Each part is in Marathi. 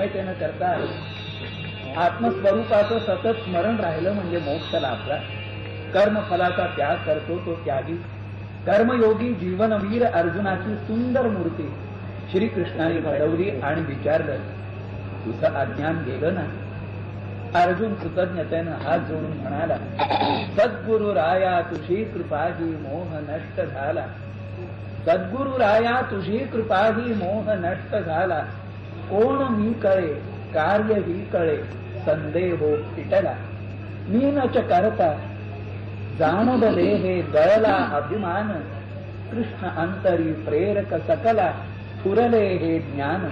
तन्मयतेनं करतात आत्मस्वरूपाचं सतत स्मरण राहिलं म्हणजे मोक्ष लाभला. कर्मफलाचा त्याग करतो तो त्यागी. कर्मयोगी जीवनवीर अर्जुनाची सुंदर मूर्ती श्रीकृष्णाने घडवली आणि विचारलं तुझं अज्ञान गेलं ना अर्जुन कृतज्ञतेनं हात जोडून म्हणाला सद्गुरु राया तुझी कृपा ही मोह नष्ट झाला. सद्गुरु राया तुझी कृपा ही मोह नष्ट झाला. कोण मी कळे कार्य ही कळे संदेहो पिटला. मी नच करता जाणव हे दळला अभिमान. कृष्ण अंतरी प्रेरक सकला फुरले हे ज्ञान.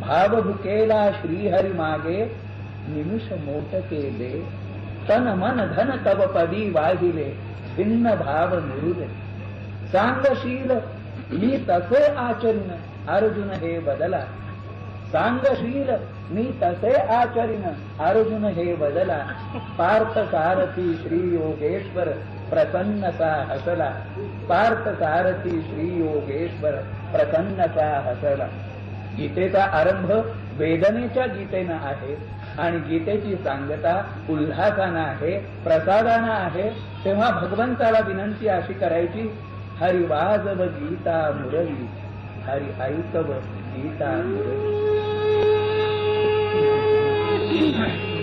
भाव भुकेला श्रीहरी मागे निमिष मोठ केले. तन मन धन तव पदी वाहिले भिन्न भाव निरुले. सांगशील मी तसे आचरण अर्जुन हे बदला. सांगशील मी तसे आचरीन. अर्जुन हे बदला. पार्थ सारथी श्री योगेश्वर प्रसन्नता हसला. पार्थ सारथी श्री योगेश्वर प्रसन्नता हसला. गीतेचा आरंभ वेदनेच्या गीतेनं आहे आणि गीतेची सांगता उल्हासानं आहे प्रसादानं आहे. तेव्हा भगवंताला विनंती अशी करायची हरि वाजव गीता मुरली हरी ऐकव गीता मुरली हरे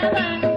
ba